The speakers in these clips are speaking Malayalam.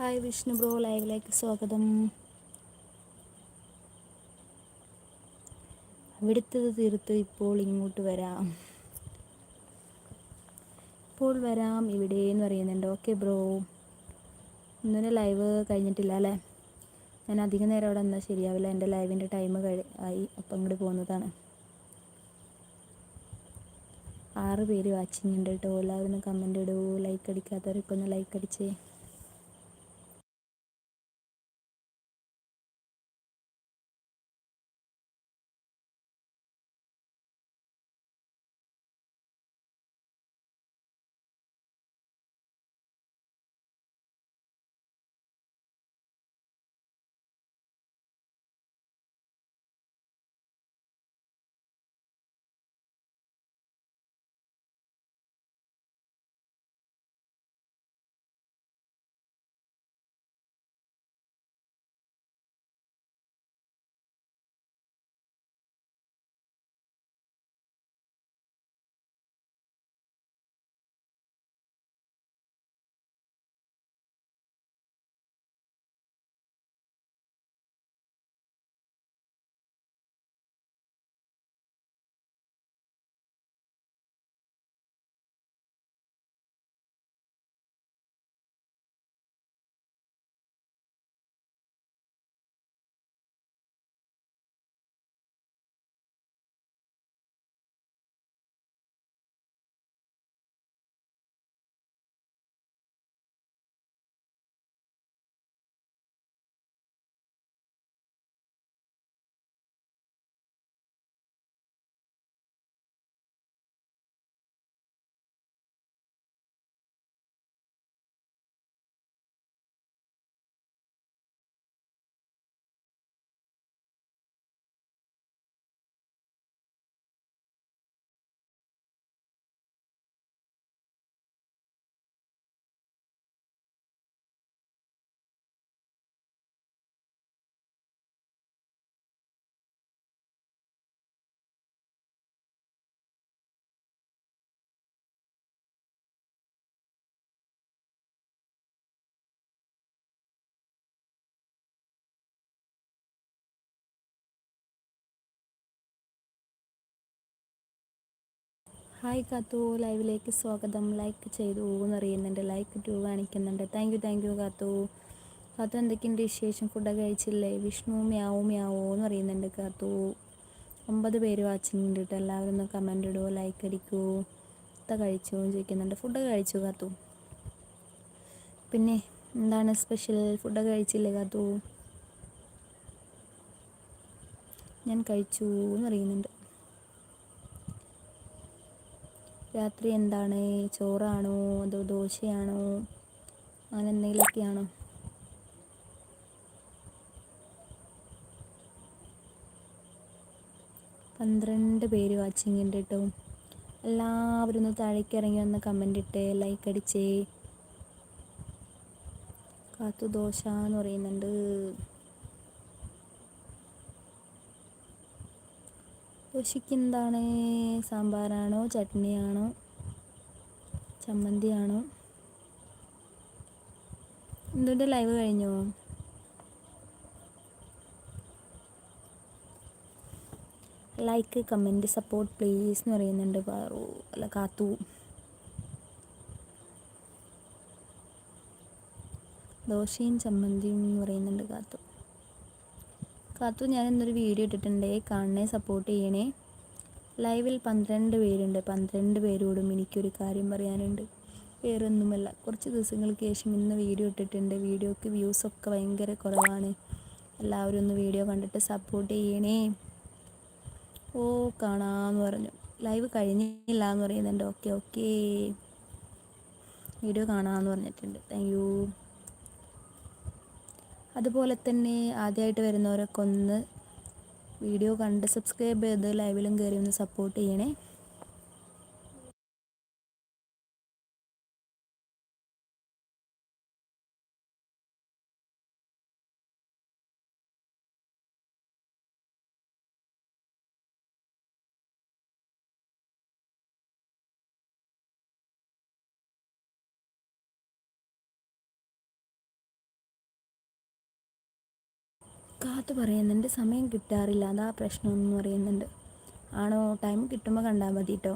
ഹായ് വിഷ്ണു ബ്രോ ലൈവിലേക്ക് സ്വാഗതം. അവിടുത്തത് തീർത്ത് ഇപ്പോൾ ഇങ്ങോട്ട് വരാം. ഇപ്പോൾ വരാം ഇവിടെ എന്ന് പറയുന്നുണ്ട്. Okay bro. ഇന്നലെ ലൈവ് കഴിഞ്ഞിട്ടില്ല അല്ലേ? ഞാൻ അധികം നേരം അവിടെ എന്നാൽ ശരിയാവില്ല. എന്റെ ലൈവിന്റെ ടൈം കഴി ആയി. അപ്പം ഇങ്ങോട്ട് പോകുന്നതാണ്. ആറ് പേര് വാച്ചിങ് ഉണ്ട് കേട്ടോ എല്ലാവരും കമന്റ് ഇടൂ. ലൈക്ക് അടിക്കാത്തവരൊക്കെ ഒന്ന് ലൈക്ക് അടിച്ചേ. ഹായ് കാത്തു ലൈവിലേക്ക് സ്വാഗതം. ലൈക്ക് ചെയ്തു എന്നറിയുന്നുണ്ട് ലൈക്ക് ടു കാണിക്കുന്നുണ്ട്. Thank you thank you Kathu. Kathu എന്തൊക്കെയുണ്ട് വിശേഷം? ഫുഡൊക്കെ കഴിച്ചില്ലേ? വിഷ്ണു മ്യാവോ മ്യാവോ എന്ന് പറയുന്നുണ്ട് കാത്തു. ഒമ്പത് പേര് വാച്ചിങ് ഉണ്ട് എല്ലാവരും ഒന്ന് കമന്റ് ഇടുമോ ലൈക്ക് അടിക്കൂ. ഇത്ത കഴിച്ചു ചോദിക്കുന്നുണ്ട്. ഫുഡൊക്കെ കഴിച്ചു കാത്തു? പിന്നെ എന്താണ് സ്പെഷ്യൽ ഫുഡൊക്കെ കഴിച്ചില്ലേ കാത്തു? ഞാൻ കഴിച്ചു എന്ന് പറയുന്നുണ്ട്. രാത്രി എന്താണ്? ചോറാണോ അതോ ദോശയാണോ? അങ്ങനെ എന്തെങ്കിലുമൊക്കെയാണോ? പന്ത്രണ്ട് പേര് വാച്ചിങ് ഉണ്ട് കേട്ടോ എല്ലാവരും ഒന്ന് താഴേക്ക് ഇറങ്ങി വന്ന് കമന്റ് ഇട്ട് ലൈക്ക് അടിച്ചേ. കാത്തു ദോശ എന്ന് പറയുന്നുണ്ട്. ദോശയ്ക്ക് എന്താണ് സാമ്പാറാണോ? ചട്നിയാണോ? ചമ്മന്തിയാണോ? എന്തുകൊണ്ട് ലൈവ് കഴിഞ്ഞോ? ലൈക്ക് കമന്റ് സപ്പോർട്ട് പ്ലീസ് എന്ന് പറയുന്നുണ്ട് പാറു. അല്ല കാത്തു. ദോശയും ചമ്മന്തിയും എന്ന് പറയുന്നുണ്ട് കാത്തു. കാത്തു ഞാൻ ഇന്നൊരു വീഡിയോ ഇട്ടിട്ടുണ്ട് കാണണേ സപ്പോർട്ട് ചെയ്യണേ. ലൈവിൽ പന്ത്രണ്ട് പേരുണ്ട്. പന്ത്രണ്ട് പേരോടും എനിക്കൊരു കാര്യം പറയാനുണ്ട്. വേറൊന്നുമല്ല കുറച്ച് ദിവസങ്ങൾക്ക് ശേഷം ഇന്ന് വീഡിയോ ഇട്ടിട്ടുണ്ട്. വീഡിയോക്ക് വ്യൂസൊക്കെ ഭയങ്കര കുറവാണ്. എല്ലാവരും ഒന്ന് വീഡിയോ കണ്ടിട്ട് സപ്പോർട്ട് ചെയ്യണേ. ഓ കാണാമെന്ന് പറഞ്ഞു. ലൈവ് കഴിഞ്ഞില്ല എന്ന് പറയുന്നുണ്ട്. ഓക്കെ ഓക്കെ വീഡിയോ കാണാമെന്ന് പറഞ്ഞിട്ടുണ്ട്. താങ്ക് അതുപോലെ തന്നെ ആദ്യമായിട്ട് വരുന്നവരൊക്കെ ഒന്ന് വീഡിയോ കണ്ട് സബ്സ്ക്രൈബ് ചെയ്ത് ലൈവിലും കയറി ഒന്ന് സപ്പോർട്ട് ചെയ്യണേ. കാത്തു പറയുന്നുണ്ട്. സമയം കിട്ടാറില്ല. അതാ പ്രശ്നമെന്ന് പറയുന്നുണ്ട്. ആണോ? ടൈം കിട്ടുമ്പോൾ കണ്ടാൽ മതി കേട്ടോ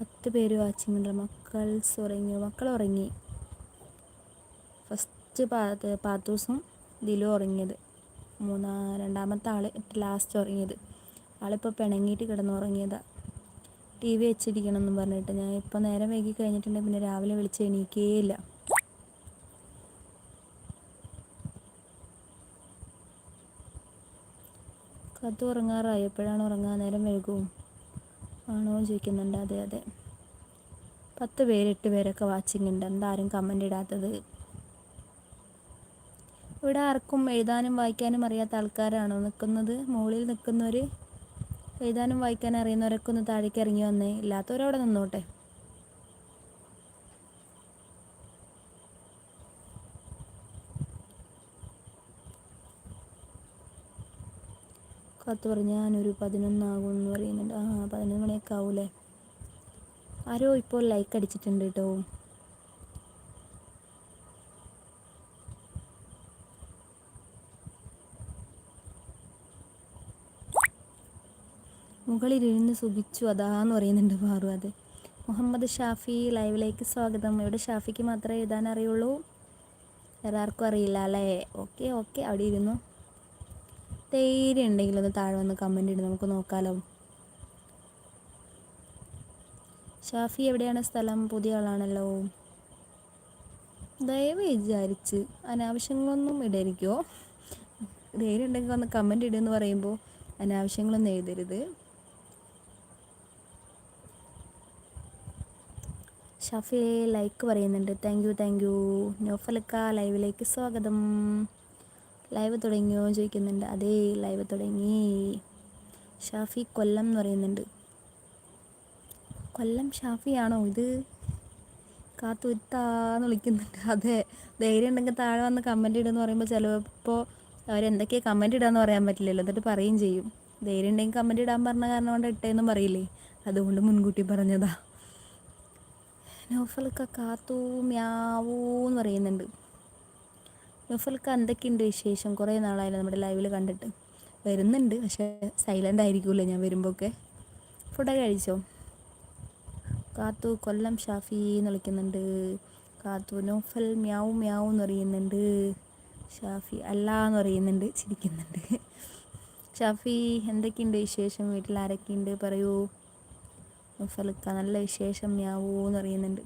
പത്ത് പേര് വാച്ചിങ് ഉണ്ട്. മക്കൾസ് ഉറങ്ങി. മക്കൾ ഉറങ്ങി. ഫസ്റ്റ് പാത്ത് പാത്തൂസും ദിലു ഉറങ്ങിയത്. മൂന്നാ രണ്ടാമത്തെ ആൾ ലാസ്റ്റ് ഉറങ്ങിയത്. ആളിപ്പോൾ പിണങ്ങിയിട്ട് കിടന്ന് ഉറങ്ങിയതാണ് ടി വി വെച്ചിരിക്കണം എന്നും പറഞ്ഞിട്ട് ഞാൻ ഇപ്പം നേരം വൈകി കഴിഞ്ഞിട്ടുണ്ടെങ്കിൽ പിന്നെ രാവിലെ വിളിച്ച് എണീക്കേയില്ല. കത്ത് ഉറങ്ങാറായി? എപ്പോഴാണ് ഉറങ്ങാൻ നേരം വൈകും? ആണോ ചോദിക്കുന്നുണ്ട്. അതെ അതെ. പത്ത് പേര് എട്ട് പേരൊക്കെ വാച്ചിങ് ഉണ്ട്. എന്താരും കമന്റ് ഇടാത്തത്? ഇവിടെ ആർക്കും എഴുതാനും വായിക്കാനും അറിയാത്ത ആൾക്കാരാണോ നിൽക്കുന്നത്? മുകളിൽ നിൽക്കുന്നവർ എഴുതാനും വായിക്കാനും അറിയുന്നവരൊക്കെ ഒന്ന് താഴേക്ക് ഇറങ്ങി വന്നേ. ഇല്ലാത്തവരവിടെ നിന്നോട്ടെ. കത്ത് പറഞ്ഞ് ഞാനൊരു പതിനൊന്നാകും എന്ന് പറയുന്നുണ്ട്. ആ പതിനൊന്ന് മണിയൊക്കെ ആവൂലേ? ആരോ ഇപ്പോൾ ലൈക്ക് അടിച്ചിട്ടുണ്ട് കേട്ടോ മുകളിലിരുന്ന് സുഖിച്ചു അതാന്ന് പറയുന്നുണ്ട് പാറു അത്. മുഹമ്മദ് ഷാഫി ലൈവിലേക്ക് സ്വാഗതം. ഇവിടെ ഷാഫിക്ക് മാത്രമേ എഴുതാൻ അറിയുള്ളൂ. വേറെ ആർക്കും അറിയില്ല അല്ലേ? Okay okay. അവിടെ ഇരുന്നു. ധൈര്യം ഉണ്ടെങ്കിൽ ഒന്ന് താഴെ വന്ന് കമന്റ് ഇടും. നമുക്ക് നോക്കാലോ. ഷാഫി എവിടെയാണ് സ്ഥലം? പുതിയ ആളാണല്ലോ. ദയവ് വിചാരിച്ച് അനാവശ്യങ്ങളൊന്നും ഇടരുക്കോ ധൈര്യം ഉണ്ടെങ്കിൽ ഒന്ന് കമന്റ് ഇടുമെന്ന് പറയുമ്പോൾ അനാവശ്യങ്ങളൊന്നും എഴുതരുത്. ഷാഫി ലൈക്ക് പറയുന്നുണ്ട്. താങ്ക് യു താങ്ക് യു നോഫലക്ക ലൈവിലേക്ക് സ്വാഗതം. ലൈവ് തുടങ്ങിയോ ചോദിക്കുന്നുണ്ട്. അതേ ലൈവ് തുടങ്ങി. ഷാഫി കൊല്ലം എന്ന് പറയുന്നുണ്ട്. കൊല്ലം ഷാഫിയാണോ ഇത്? കാത്തുരുത്താന്ന് വിളിക്കുന്നുണ്ട്. അതെ ധൈര്യം ഉണ്ടെങ്കിൽ താഴെ വന്ന് കമന്റ് ഇടുമെന്ന് പറയുമ്പോൾ ചിലപ്പോൾ അവരെന്തൊക്കെയാണ് കമന്റ് ഇടാന്ന് പറയാൻ പറ്റില്ലല്ലോ. എന്നിട്ട് പറയും ചെയ്യും. ധൈര്യം ഉണ്ടെങ്കിൽ കമന്റ് ഇടാൻ പറഞ്ഞ കാരണം കൊണ്ട് ഇട്ടേന്നും പറയില്ലേ. അതുകൊണ്ട് മുൻകൂട്ടി പറഞ്ഞതാ. നൗഫൽക്ക കാത്തു മ്യാവൂ എന്ന് പറയുന്നുണ്ട്. നൗഫൽക്ക എന്തൊക്കെയുണ്ട് വിശേഷം? കുറേ നാളായാലും നമ്മുടെ ലൈവിൽ കണ്ടിട്ട്. വരുന്നുണ്ട് പക്ഷേ സൈലന്റ് ആയിരിക്കുമല്ലോ ഞാൻ വരുമ്പോഴൊക്കെ. ഫുഡൊക്കെ കഴിച്ചോ? കാത്തു കൊല്ലം ഷാഫി എന്ന് വിളിക്കുന്നുണ്ട്. കാത്തു നോഫൽ മ്യാവും മ്യാവും എന്ന് പറയുന്നുണ്ട്. ഷാഫി അല്ല എന്ന് പറയുന്നുണ്ട് ചിരിക്കുന്നുണ്ട്. ഷാഫി എന്തൊക്കെയുണ്ട് വിശേഷം? വീട്ടിൽ ആരൊക്കെയുണ്ട്? പറയൂ. നോഫൽക്ക നല്ല വിശേഷം ഞാവൂന്ന് എന്ന് പറയുന്നുണ്ട്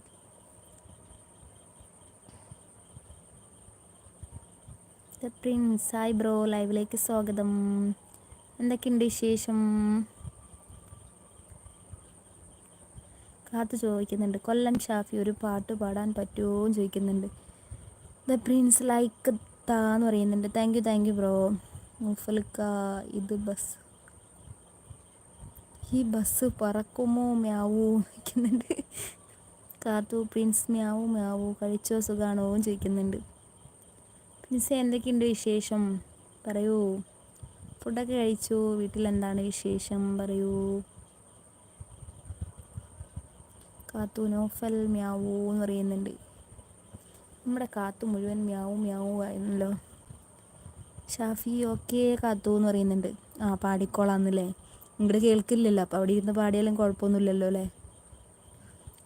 പ്രിൻസ് ഹായ് ബ്രോ ലൈവിലേക്ക് സ്വാഗതം. എന്തൊക്കെയുണ്ട് വിശേഷം? കാത്തു ചോദിക്കുന്നുണ്ട്. കൊല്ലം ഷാഫി ഒരു പാട്ട് പാടാൻ പറ്റുമോ ചോദിക്കുന്നുണ്ട്. ദ പ്രിൻസ് ലൈക്ക് താന്ന് പറയുന്നുണ്ട്. Thank you thank you bro. മുഫലിക്ക ഇത് ബസ് ഈ ബസ് പറക്കുമോ? മ്യാവൂ ചോദിക്കുന്നുണ്ട് കാത്തു. പ്രിൻസ് മ്യാവൂ മ്യാവൂ. കഴിച്ചോ? സുഖാണോ? ചോദിക്കുന്നുണ്ട്. പ്രിൻസ് എന്തൊക്കെയുണ്ട് വിശേഷം? പറയൂ. ഫുഡൊക്കെ കഴിച്ചു. വീട്ടിലെന്താണ് വിശേഷം? പറയൂ. കാത്തു. നോഫൽ മ്യാവൂ എന്ന് പറയുന്നുണ്ട്. നമ്മുടെ കാത്തു മുഴുവൻ മ്യാവും മ്യാവും ആയിരുന്നല്ലോ. ഷാഫി ഓക്കെ കാത്തു എന്ന് പറയുന്നുണ്ട്. ആ പാടിക്കോളാന്നല്ലേ ഇങ്ങോട്ട് കേൾക്കില്ലല്ലോ. അപ്പോൾ അവിടെ ഇരുന്ന് പാടിയാലും കുഴപ്പമൊന്നുമില്ലല്ലോ അല്ലേ?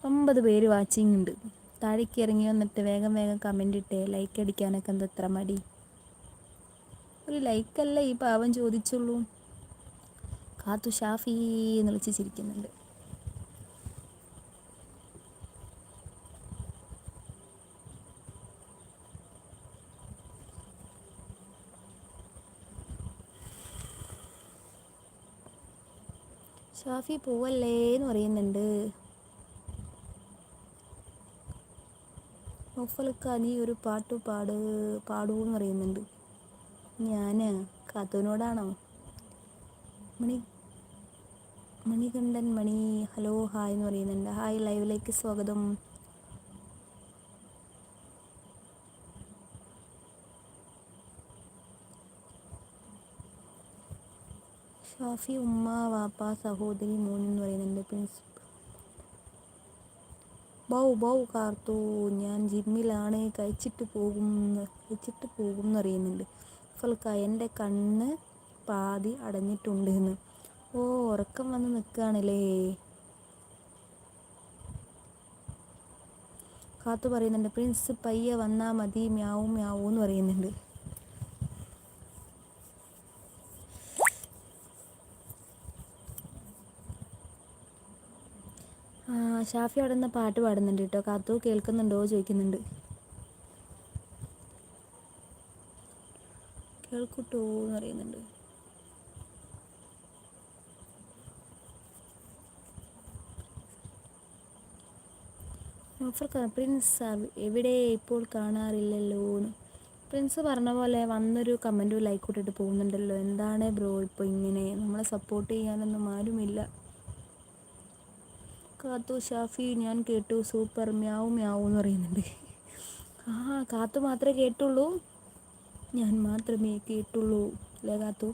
ഒമ്പത് പേര് വാച്ചിങ് ഉണ്ട് താഴേക്ക് ഇറങ്ങി വന്നിട്ട് വേഗം വേഗം കമന്റ് ഇട്ടേ. ലൈക്ക് അടിക്കാനൊക്കെ എന്താ ഇത്ര മടി? ഒരു ലൈക്കല്ല ഈ പാവം ചോദിച്ചുള്ളൂ. കാത്തു ഷാഫി എന്ന് വിളിച്ച് ചിരിക്കുന്നുണ്ട്. ഷാഫി പോവല്ലേ എന്ന് പറയുന്നുണ്ട്. നോഫലക്ക നീ ഒരു പാട്ട് പാട് പാടൂ എന്ന് പറയുന്നുണ്ട്. ഞാൻ കാത്തുവിനോടാണോ? മണി മണികണ്ഠൻ മണി ഹലോ ഹായ് എന്ന് പറയുന്നുണ്ട്. ഹായ് ലൈവിലേക്ക് സ്വാഗതം. ഷാഫി ഉമ്മ വാപ്പ സഹോദരി മോൻ എന്ന് പറയുന്നുണ്ട് പ്രിൻസിപ്പൽ ബൗ ബൗ കാർത്തു ഞാൻ ജിമ്മിലാണ് കഴിച്ചിട്ട് പോകും കഴിച്ചിട്ട് പോകും എന്നറിയുന്നുണ്ട് ഫൽക്ക എന്റെ കണ്ണ് പാതി അടഞ്ഞിട്ടുണ്ട് എന്ന് ഓ ഉറക്കം വന്ന് നിൽക്കുകയാണല്ലേ. കാത്തു പറയുന്നുണ്ട് പ്രിൻസ് പയ്യെ വന്നാൽ മതി മ്യാവും മ്യാവും എന്ന് പറയുന്നുണ്ട് ആ ഷാഫി അവിടെ നിന്ന് പാട്ട് പാടുന്നുണ്ട് കേട്ടോ. കാത്തു കേൾക്കുന്നുണ്ടോ ചോദിക്കുന്നുണ്ട്. കേൾക്കൂട്ടോ എന്ന് പറയുന്നുണ്ട്. ഓഫർ പ്രിൻസ് എവിടെ ഇപ്പോൾ കാണാറില്ലല്ലോ പ്രിൻസ് പറഞ്ഞ പോലെ വന്നൊരു കമന്റും ലൈക്ക് ഇട്ടിട്ട് പോകുന്നുണ്ടല്ലോ. എന്താണ് ബ്രോ ഇപ്പോൾ ഇങ്ങനെ? നമ്മളെ സപ്പോർട്ട് ചെയ്യാനൊന്നും ആരുമില്ല. കാത്തു. ഷാഫി ഞാൻ കേട്ടു. സൂപ്പർ മ്യാവും മ്യാവും എന്ന് പറയുന്നുണ്ട്. ആ കാത്തു മാത്രമേ കേട്ടുള്ളൂ. ഞാൻ മാത്രമേ കേട്ടുള്ളൂ. അല്ലേ കാത്തു?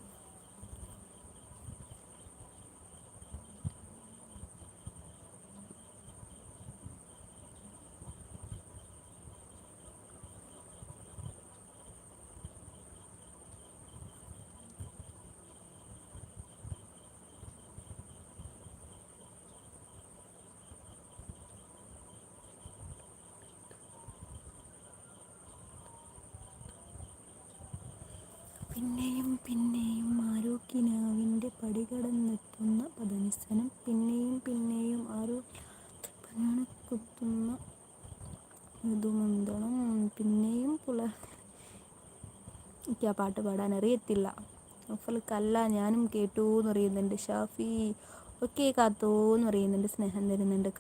പിന്നെയും പിന്നെയും ആരോഗ്യനാവിന്റെ പടികടന്നെത്തുന്ന പദനിസനം പിന്നെയും പിന്നെയും ആരോഗ്യ കുത്തുന്ന മൃദുമന്ദണം പിന്നെയും പുല എനിക്ക് ആ പാട്ട് പാടാൻ അറിയത്തില്ല. കല്ല ഞാനും കേട്ടു എന്ന് ഷാഫി ഒക്കെ കാത്തോ എന്ന് പറയുന്നുണ്ട് സ്നേഹം തരുന്നുണ്ട്.